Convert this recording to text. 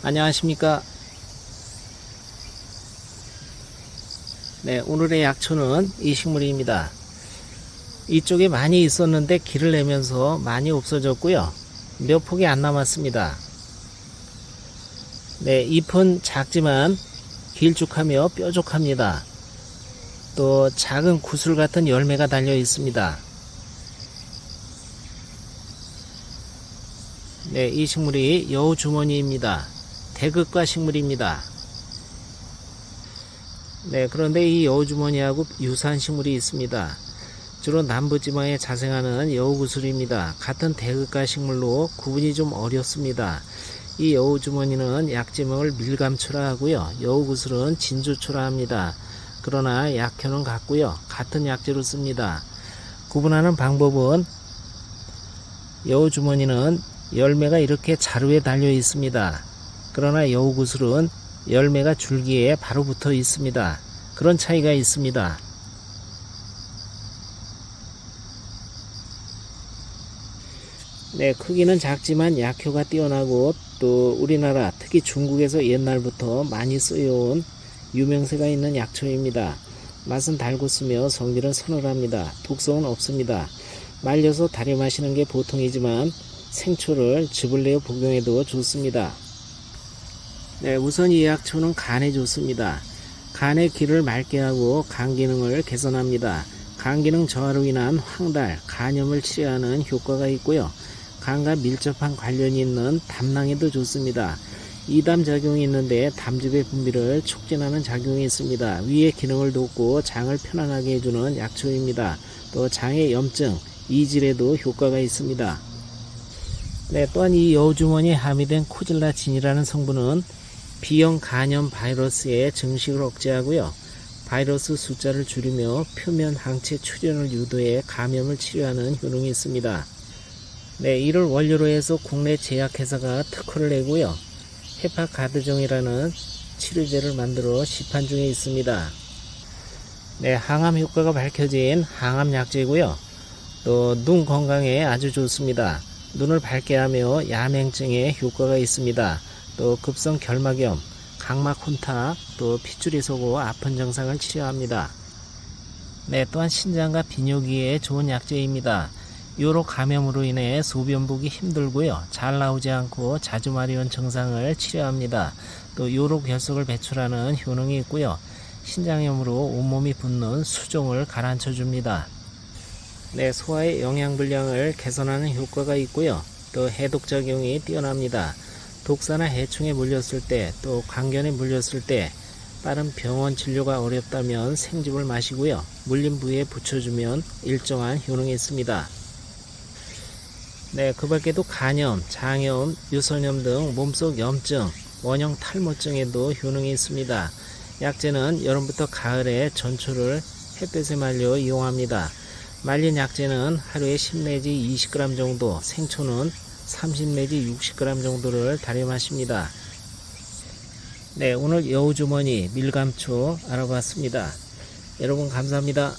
안녕하십니까. 네, 오늘의 약초는 이 식물입니다. 이쪽에 많이 있었는데 길을 내면서 많이 없어졌고요. 몇 폭이 안 남았습니다. 네, 잎은 작지만 길쭉하며 뾰족합니다. 또 작은 구슬 같은 열매가 달려 있습니다. 네, 이 식물이 여우주머니입니다. 대극과 식물입니다. 네, 그런데 이 여우주머니하고 유사한 식물이 있습니다. 주로 남부지방에 자생하는 여우구슬입니다. 같은 대극과 식물로 구분이 좀 어렵습니다. 이 여우주머니는 약제목을 밀감초라 하고요. 여우구슬은 진주초라 합니다. 그러나 약효는 같고요. 같은 약재로 씁니다. 구분하는 방법은 여우주머니는 열매가 이렇게 자루에 달려 있습니다. 그러나 여우구슬은 열매가 줄기에 바로 붙어 있습니다. 그런 차이가 있습니다. 네, 크기는 작지만 약효가 뛰어나고 또 우리나라 특히 중국에서 옛날부터 많이 쓰여온 유명세가 있는 약초입니다. 맛은 달고 쓰며 성질은 서늘합니다. 독성은 없습니다. 말려서 달여 마시는 게 보통이지만 생초를 즙을 내어 복용해도 좋습니다. 네, 우선 이 약초는 간에 좋습니다. 간의 기를 맑게 하고 간 기능을 개선합니다. 간 기능 저하로 인한 황달, 간염을 치료하는 효과가 있고요. 간과 밀접한 관련이 있는 담낭에도 좋습니다. 이담 작용이 있는데 담즙의 분비를 촉진하는 작용이 있습니다. 위의 기능을 돕고 장을 편안하게 해주는 약초입니다. 또 장의 염증, 이질에도 효과가 있습니다. 네, 또한 이 여우주머니에 함유된 코질라진이라는 성분은 B형 간염 바이러스의 증식을 억제하고요. 바이러스 숫자를 줄이며 표면 항체 출현을 유도해 감염을 치료하는 효능이 있습니다. 네, 이를 원료로 해서 국내 제약회사가 특허를 내고요. 헤파가드종이라는 치료제를 만들어 시판 중에 있습니다. 네, 항암 효과가 밝혀진 항암 약제고요. 또 눈 건강에 아주 좋습니다. 눈을 밝게 하며 야맹증에 효과가 있습니다. 또 급성 결막염, 각막 혼탁, 또 핏줄이 서고 아픈 증상을 치료합니다. 네, 또한 신장과 비뇨기에 좋은 약제입니다. 요로 감염으로 인해 소변 보기 힘들고요. 잘 나오지 않고 자주 마려운 증상을 치료합니다. 또 요로 결석을 배출하는 효능이 있고요. 신장염으로 온몸이 붓는 수종을 가라앉혀 줍니다. 네, 소화의 영양 분량을 개선하는 효과가 있고요. 또 해독 작용이 뛰어납니다. 독사나 해충에 물렸을 때, 또 광견에 물렸을 때 빠른 병원 진료가 어렵다면 생즙을 마시고요. 물린 부위에 붙여주면 일정한 효능이 있습니다. 네, 그 밖에도 간염, 장염, 유선염 등 몸속 염증, 원형 탈모증에도 효능이 있습니다. 약재는 여름부터 가을에 전초를 햇볕에 말려 이용합니다. 말린 약재는 하루에 10 내지 20g 정도, 생초는 30 내지 60g 정도를 달여 마십니다. 네, 오늘 여우주머니 밀감초 알아봤습니다. 여러분 감사합니다.